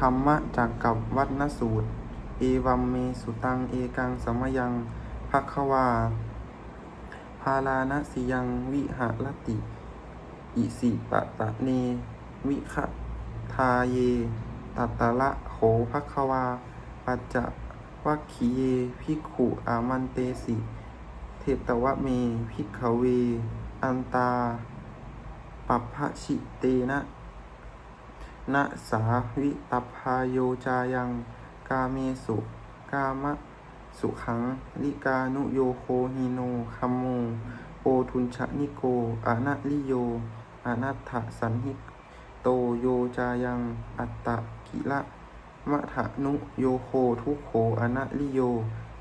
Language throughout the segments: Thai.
ธรรมะจากกับวัดนสูตร เอวัมเมสุตัง เอกังสมยังภควา พาลานสิยังวิหารติ อิสิปะตะเน วิคทาเย ตัตตะละโขภควา ปัจจวัคคีเยภิขุอามันเตสิ เทตวะเมภิกขเว อันตา ปัปพะชิเตนะ นะสาวิตพาโยจายัง กาเมสุกามะสุขังลิกานุโยโคฮิโนคัมโมโอทุนชะนิโกอานะลิโยอนัตถสันหิโตโยจายัง อัตตะกิละมะทะนุโยโคทุโขอนะลิโย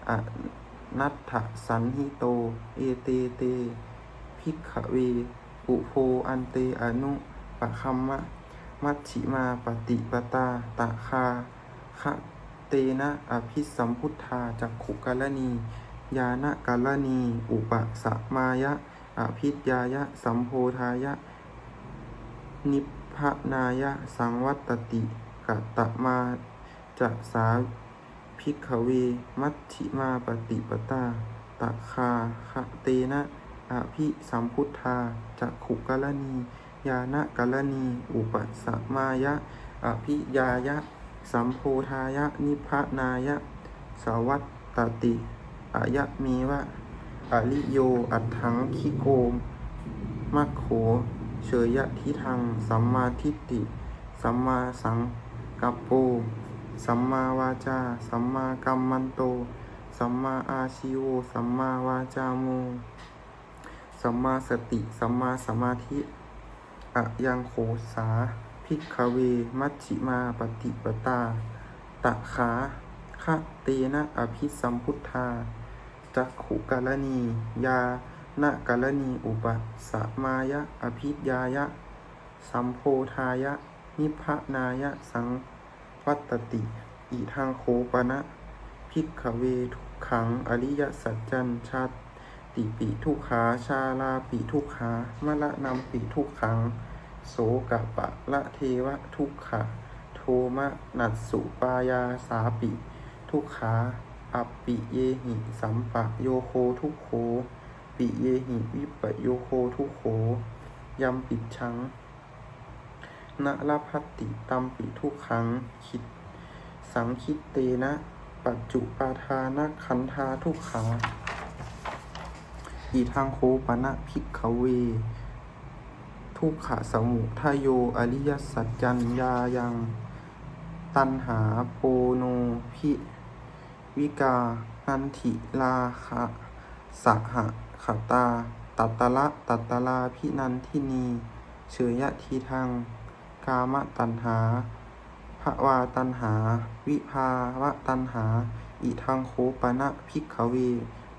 อนัตถสันหิโต เอเตเต ภิกขเว อุโพอันเตอนุปะคัมมะ มัชชิมาปฏิปตาตะคาคะเตนะอภิสัมพุทธาจักขุกาลนียานะกาลนีอุปสมมายะอภิยายะ สัมโพธายะ นิพพนายะ สังวัตติกะตะมาจะสาภิกขเว มัชชิมาปฏิปตาตะคาคะเตนะอภิสัมพุทธาจักขุกาลนี ยานะกัลนีอุปสมมายะ อภิยายะ สัมโพธายะ นิพพนายะ สวัตตติอายะเมวะอริโย อัตถังคิโกมมัคโข เฉยยะทิทัง สัมมาทิฏฐิ สัมมาสังกัปโป สัมมาวาจา สัมมากัมมันโต สัมมาอาชิโวสัมมาวาจาโม สัมมาสติ สัมมาสมาธิ อะยังโขสาภิกเว มัชชิมาปฏิปตา ตะขาคะเตนะอภิสัมพุทธา จักขุกาลนียานะกาลนีอุปสมายะ อภิยายะ สัมโพธายะ นิพพนายะ สังวัตติอีทางโคปนะภิกเวทุกขัง อริยสัจจันชาติ ติปิทุกขาชาลาปิทุกขามะละนำปิทุกขัง โสกะปะละเทวะทุกขะโทมะนัสสุปายาสาปิ ทุกขาอัปปิเยหิสัมปะโยโคทุกโขปิเยหิวิปโยโคทุกโขยัมปิดชังนะลพัตติตัมปิทุกขังคิด สังคิดเตนะ ปัจจุปาทานะขันธาทุกขา อีทางโคปนะภิกขเว ทุกขะสมุทโย อริยสัจจัญญายัง ตันหาโปโนพิวิกานันทิลาคะสหะขตา ตัตตะละตัตตะลาพินันทินีเฉยยะทีทางกามตัณหาภวาตัณหา วิภาวะตัณหา อิทังโคปนะภิกขเว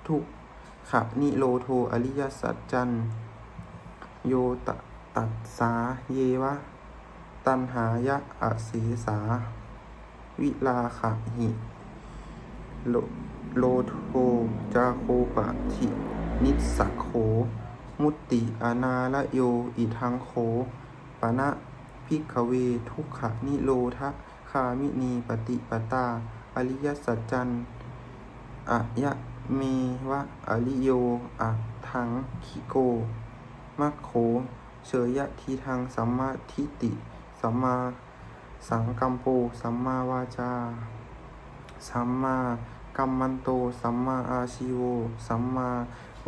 ทุก ขะนิโรโทอริยสัจจันโยตตัสสาเยวะ ตันหายะอสีสา วิลาขะหิ โลโลโทจาโคปะทินิสสะโข มุตติอนาละโยอิทังโขปะนะพิกเวทุกขะนิโรทะคามินีปฏิปตา อริยสัจจันอะยะ เมวะอริโยอะทังคิโกมัคโขเฉยะทีทางสัมมาทิฏฐิสัมมาสังกัมโปสัมมาวาจา สัมมากัมมันโต สัมมาอาชิโว สัมมา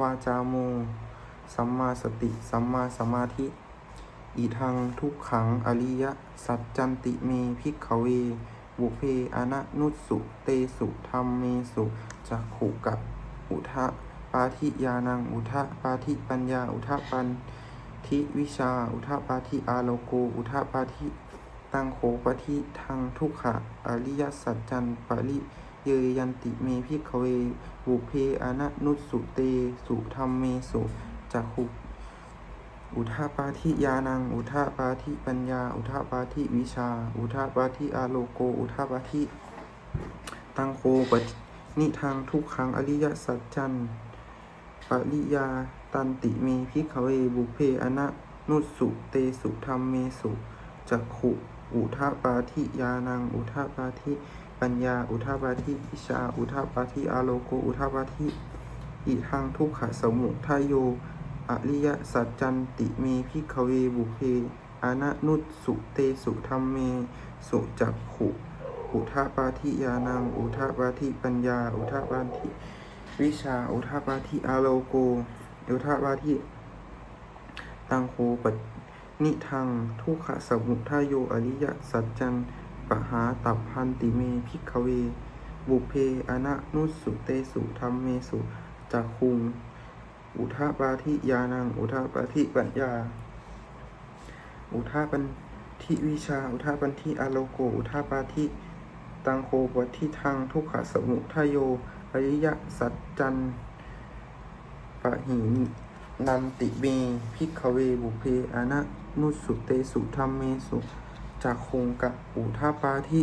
วาจาโม สัมมาสติ สัมมาสมาธิ อีทังทุกขังอริยสัจจันติเมพิกขเว บุเพอนะนุสสุเตสุธรรมเมสุจักขุกับอุทะปาทิยานังอุทะปาทิปัญญาอุทะปันทิวิชาอุทะปาทิอาโลโกอุทะปาทิตังโขปะทิทางทุกขะอริยสัจจันปริเยยันติเมพิกเวบุเพอนะนุสสุเตสุธรรมเมสุจักขุ อุทาปาทิยานัง อุทาปาทิปัญญา อุทาปาทิวิชา อุทาปาทิอาโลโก อุทาปาทิตังโคปนิทางทุกขังอริยสัจจันปริยาตันติเมพิกขเวบุเพอนะนุสุเตสุธรรมเมสุจักขุอุทาปาทิยานัง อุทาปาทิปัญญา อุทาปาทิวิชา อุทาปาทิอาโลโก อุทาปาทิอิทังทุกขะสมุทายโย อริยสัจจันติเมพิกเวบุเพอนะนุตสุเตสุธรรมเม สุจักขุ อุทาปาทิยานัง อุทาปาทิปัญญา อุทาปาทิวิชา อุทาปาทิอาโลโก อุทาปาทิตังโคปนิทัง ทุกขะสมุทาโย อริยสัจจันปหาตับพันติเมพิกเว บุเพอนะนุสุเตสุธรรมเมสุจักคุง อุทาปาทิยานัง อุทาปาทิปัญญา อุทาปันทิวิชา อุทาปันทิอโลโก อุทาปาทิตังโคปทิทังทุกขสมุทายโยอริยสัจจันปะหินันติเมพิกเวบุเพอนะนุสุเตสุธรรมเมสุจากคงกะอุทาปาทิ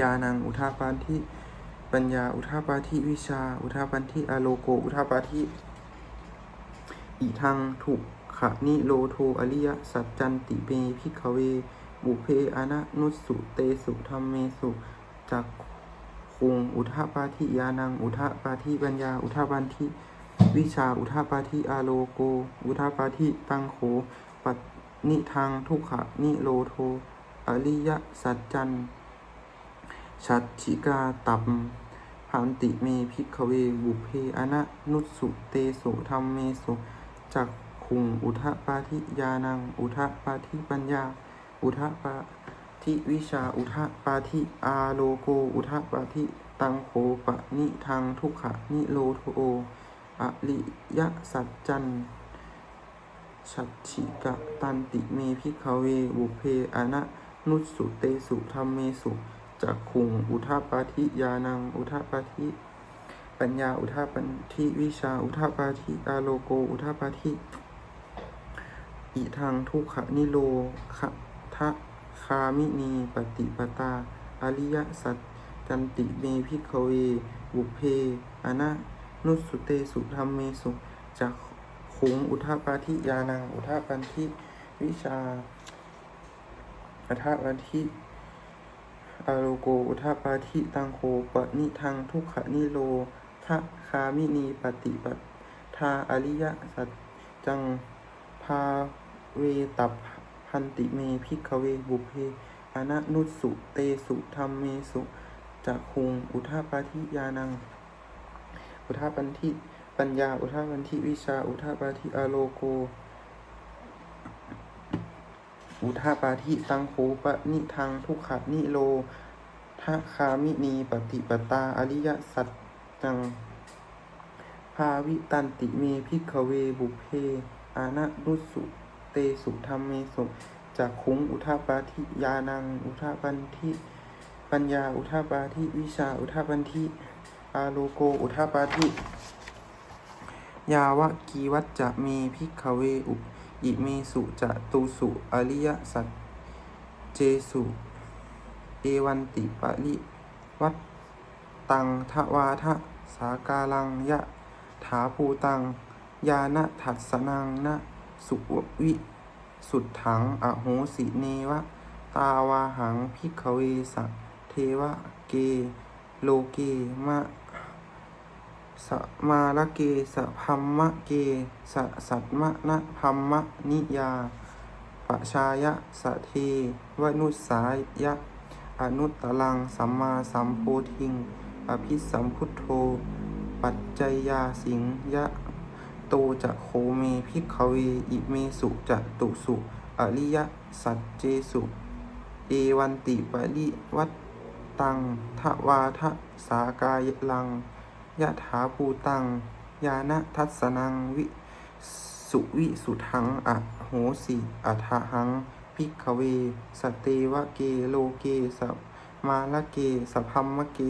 ยานังอุทาปาทิปัญญา อุทาปาทิวิชา อุทาปันทิอโลโก อุทาปาทิ อีทังถูกขะนิโลโทอริยสัจจันติเมพิกเว บุเพอนะนุสุเตสุธรรมเมสุจากคุงอุทาปาทิยานัง อุทาปาทิปัญญา อุทาปันทิวิชาอุทาปาทิอาโลโก อุทาปาทิตังโขปัตนิทางทุกขะนิโลโทอริยสัจจันชัดชิกาตับพันติเมพิกเว บุเพอนะนุสสุเตสุธรรมเมสุ จักคุงอุทะปาทิยานัง อุทะปาทิปัญญา อุทะปาทิวิชา อุทะปาทิอาโลโก อุทะปาทิตังโขปะนิทางทุกขะนิโลโทโออริยสัจจันชัดฉิกะตันติเมพิกเวบุเพอนะนุสุเตสุธรรมเมสุจักคุงอุทาปาทิยานัง อุทาปาทิ ปัญญาอุทาปันทิวิชาอุทาปาทิอาโลโก อุทาปาทิอิทังทุกขนิโรขะทะคามินีปฏิปตา อริยสัจจันติเมพิกเว บุเพอนะนุสุเตสุธรรมเมสุจักขุงอุทาปาทิยานัง อุทาปันทิวิชา อุทาปันทิอาโลโก อุทาปาทิตังโคปนิทังทุกขนิโร ทะคามินีปฏิปทาอริยสัจจังพาเวตับพันติเมพิกเวบุเพอนะนุสุเตสุธรรมเมสุจักคุงอุทาปาทิยานัง อุทาปันทิปัญญา อุทาปันทิวิชา อุทาปาทิอโลโก อุทาปาทิตังโคปะนิทังทุกขะนิโลทะคามินีปฏิปตาอริยสัจ จัง ภาวิตันติเมพิกเวบุเพ อานะนุสุเตสุธรรมเมสุจากคุงอุทาปาทิยานัง อุทาปันทิปัญญาอุทาปาทิวิชาอุทาปันทิอาโลโกอุทาปาทิยาวะกีวัจจะเมพิกเวอุอิเมสุจะตุสุอริยสัจเจสุ เอวันติปะริวัต ตังทวาทะสากาลังยะถาภูตัง ยานะทัสสนังนะสุวิสุดถังอโหสิเนวะ ตาวาหังพิกเวสะเทวะเก โลเกมะสมาละเกสะพัมมะเกสสัตมะนะพัมมะนิยาปชายะสะเทวนุสายะ อนุตตลังสัมมาสัมโพธิง อภิสัมพุทโธ ปัจจยาสิงยะโตจะโคเมพิกเวอิเมสุจะตุสุอริยสัจเจสุ เอวันติปริวัตตังทวาทะสากายลังยะถาภูตัง ยานะทัสสนังวิสุวิสุทังอะโหสิอัทหังพิกเว สเตวะเกโลเกสมาละเกสพัมมะเก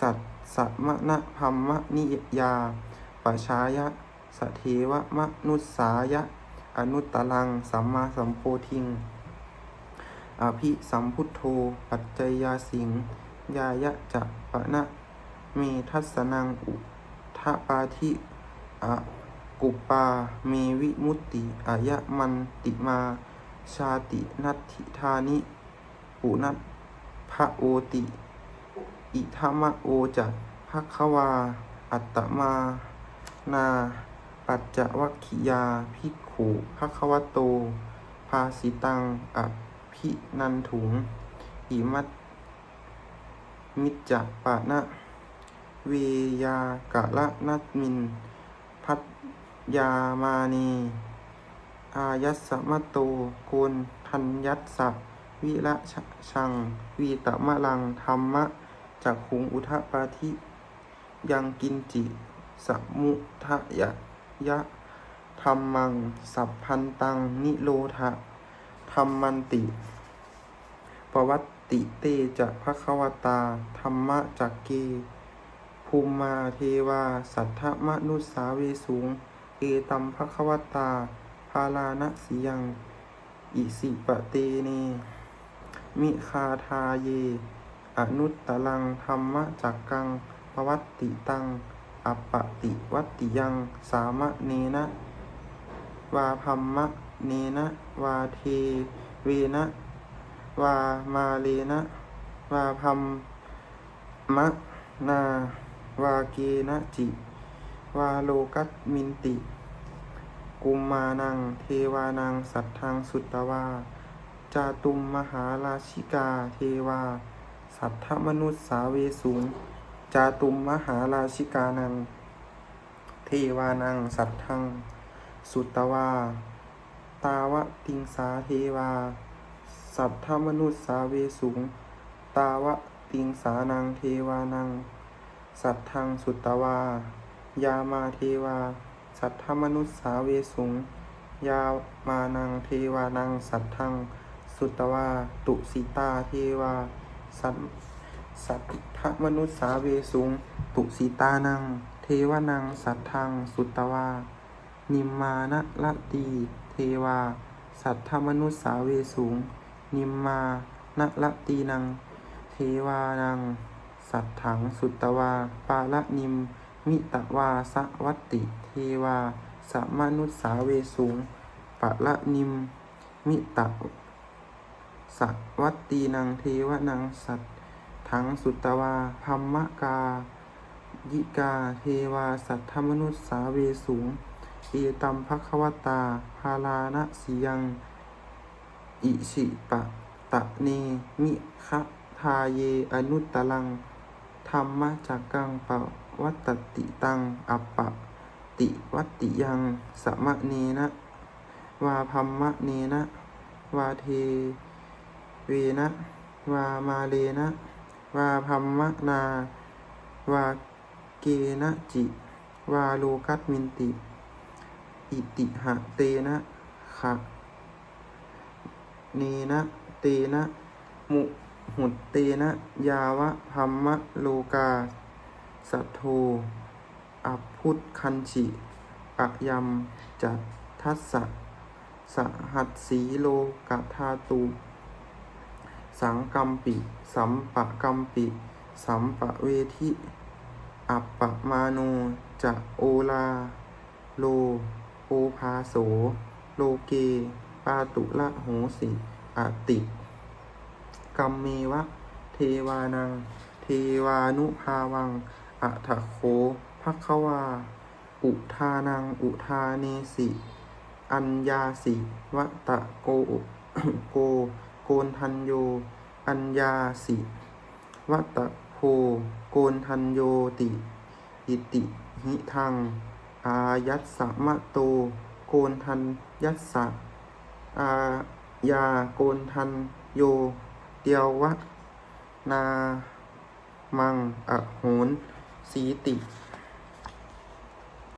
สัตสัมมะพัมมะนิยาปชายะสเทวะมะนุสายะ อนุตตลัง สัมมาสัมโพธิง อภิสัมพุทโธ ปัจจยาสิง ยายะจะปะนะเมทัสนัง อุทะปาทิอะกุปาเมวิมุตติอายะมันติมา ชาตินัตถิธานิ ปุนัทพระโอติ อิธรรมะโอจะภควา อัตตมานา ปัจจวัคคิยาภิกขุภควโต ภาสิตังอภินันถุง อิมัตมิจจะปะนะเวยากะละนัตมิน พัทยามานีอายัสมะโตโกนทัญยัสสะวิระชะชัง วีตะมะลังธรรมะ จักขุงอุทะปาธิ ยังกินจิสมุทะยะยะธรรมัง สัพพันตัง นิโรธะธรรมันติปวัตติเตจะภควตา ธรรมะจักเก ภูมิมาเทวา สัทธมนุสสาเวสูง เอตัมภควตาภาลานะสียัง อิสิปะเตเน มิคาทาเย อนุตตลังธรรมจักกังปวัตติตังอัปปติวัตติยัง สามะเนนะ วาพัมมะเนนะ วาเทเวนะ วามาเลนะ วาพัมมะนา วาเกนะจิ วาโลกัตมินติ กุมมานัง เทวานัง สัทธัง สุตตวา จาตุมมหาราชิกา เทวา สัทธมนุษสาเวสูงจาตุมมหาราชิกานัง เทวานัง สัทธัง สุตตวา ตาวะติงสาเทวา สัทธมนุษสาเวสูง ตาวะติงสานังเทวานัง สัทธังสุตตวา ยามาเทวา สัทธมนุษสาเวสูง ยามานังเทวานัง สัทธัง สุตตวา ตุสิตาเทวา สัทสัทธมนุษสาเวสูงตุสิตานัง เทวานัง สัทธัง สุตตวา นิมมานะละตีเทวา สัทธมนุษสาเวสูงนิมมานะละตีนัง เทวานัง สัทถัง สุตตวา ปาละนิม มิตวาสวัตติ เทวา สมนุษสาเวสูงปะละนิม มิตะ สวัตตีนังเทวนังสัทถังสุตตวาพัมมะกา ยิกา เทวา สัทธมนุษสาเวสูงเอตัมภควตาภาลานะสียัง อิชิปะตะเน มิคะทาเย อนุตตลัง ธรรมจักกังปะวัตติตัง อัปปะติวัตติยัง สมะเนนะ วาพัมมะเนนะ วาเท วีนะ วามาเลนะ วาพัมมะนา วาเกนะจิ วาโลกัตมินติ อิติหะเตนะขะเนนะเตนะ มุหุตเตนะ ยาวะพัมมะโลกา สัทโทอพุทคันชิอะยัมจัตทัสสะสหัสสีโลกธาตุ สังกัมปิ สัมปะกัมปิ สัมปะเวทิ อัปปะมาโนจะโอลา โลโอภาโส โลเก ปาตุละโหสิอติกัมเมวะ เทวานัง เทวานุภาวัง อัฏฐโคภควา อุทานัง อุทาเนสิ อัญญาสิวะตะโกโก โกนทันโย อัญญาสิวัตโพโกนทันโยติ อิติหิทัง อายัสสะมะโต โกนทันยัสสะ อาญาโกนทันโย เตียววะ นา มัง อโหนสีติ